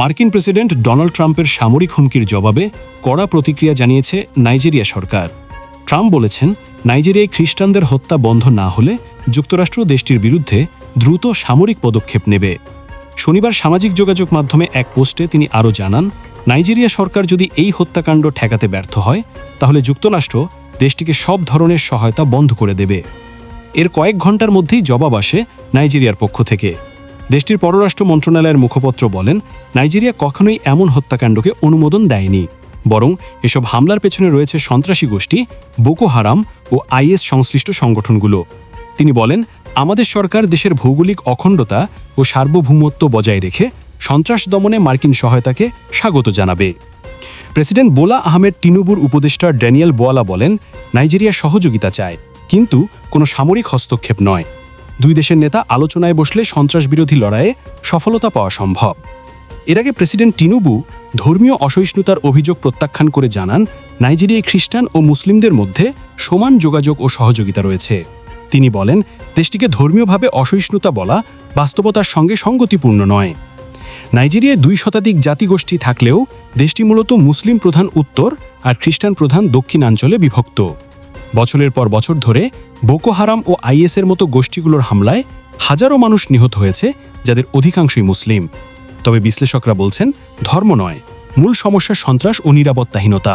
মার্কিন president Donald ট্রাম্পের সামরিক হুমকির জবাবে কড়া প্রতিক্রিয়া জানিয়েছে নাইজেরিয়া সরকার। ট্রাম্প বলেছেন, নাইজেরিয়ায় খ্রিস্টানদের হত্যা বন্ধ না হলে যুক্তরাষ্ট্র দেশটির বিরুদ্ধে দ্রুত সামরিক পদক্ষেপ নেবে। শনিবার সামাজিক যোগাযোগ মাধ্যমে এক পোস্টে তিনি আরও জানান, নাইজেরিয়া সরকার যদি এই হত্যাকাণ্ড ঠেকাতে ব্যর্থ হয়, তাহলে যুক্তরাষ্ট্র দেশটিকে সব ধরনের সহায়তা বন্ধ করে দেবে। এর কয়েক ঘণ্টার মধ্যেই জবাব আসে নাইজেরিয়ার পক্ষ থেকে। দেশটির পররাষ্ট্র মন্ত্রণালয়ের মুখপত্র বলেন, নাইজেরিয়া কখনোই এমন হত্যাকাণ্ডকে অনুমোদন দেয়নি। বরং এসব হামলার পেছনে রয়েছে সন্ত্রাসী গোষ্ঠী, বোকো হারাম ও আইএস সংশ্লিষ্ট সংগঠনগুলো। তিনি বলেন, আমাদের সরকার দেশের ভৌগোলিক অখণ্ডতা ও সার্বভৌমত্ব বজায় রেখে সন্ত্রাস দমনে মার্কিন সহায়তাকে স্বাগত জানাবে। প্রেসিডেন্ট বোলা আহমেদ টিনুবুর উপদেষ্টা ড্যানিয়েল বোয়ালা বলেন, নাইজেরিয়া সহযোগিতা চায়, কিন্তু কোনো সামরিক হস্তক্ষেপ নয়। দুই দেশের নেতা আলোচনায় বসলে সন্ত্রাস বিরোধী লড়াইয়ে সফলতা পাওয়া সম্ভব। এর আগে প্রেসিডেন্ট টিনুবু ধর্মীয় অসহিষ্ণুতার অভিযোগ প্রত্যাখ্যান করে জানান, নাইজেরিয়ায় খ্রিস্টান ও মুসলিমদের মধ্যে সমান যোগাযোগ ও সহযোগিতা রয়েছে। তিনি বলেন, দেশটিকে ধর্মীয়ভাবে অসহিষ্ণুতা বলা বাস্তবতার সঙ্গে সঙ্গতিপূর্ণ নয়। নাইজেরিয়ায় দুই শতাধিক জাতিগোষ্ঠী থাকলেও দেশটি মূলত মুসলিম প্রধান উত্তর আর খ্রিস্টান প্রধান দক্ষিণাঞ্চলে বিভক্ত। বছরের পর বছর ধরে বোকো হারাম ও আইএসের মতো গোষ্ঠীগুলোর হামলায় হাজারো মানুষ নিহত হয়েছে, যাদের অধিকাংশই মুসলিম। তবে বিশ্লেষকরা বলছেন, ধর্ম নয়, মূল সমস্যা সন্ত্রাস ও নিরাপত্তাহীনতা।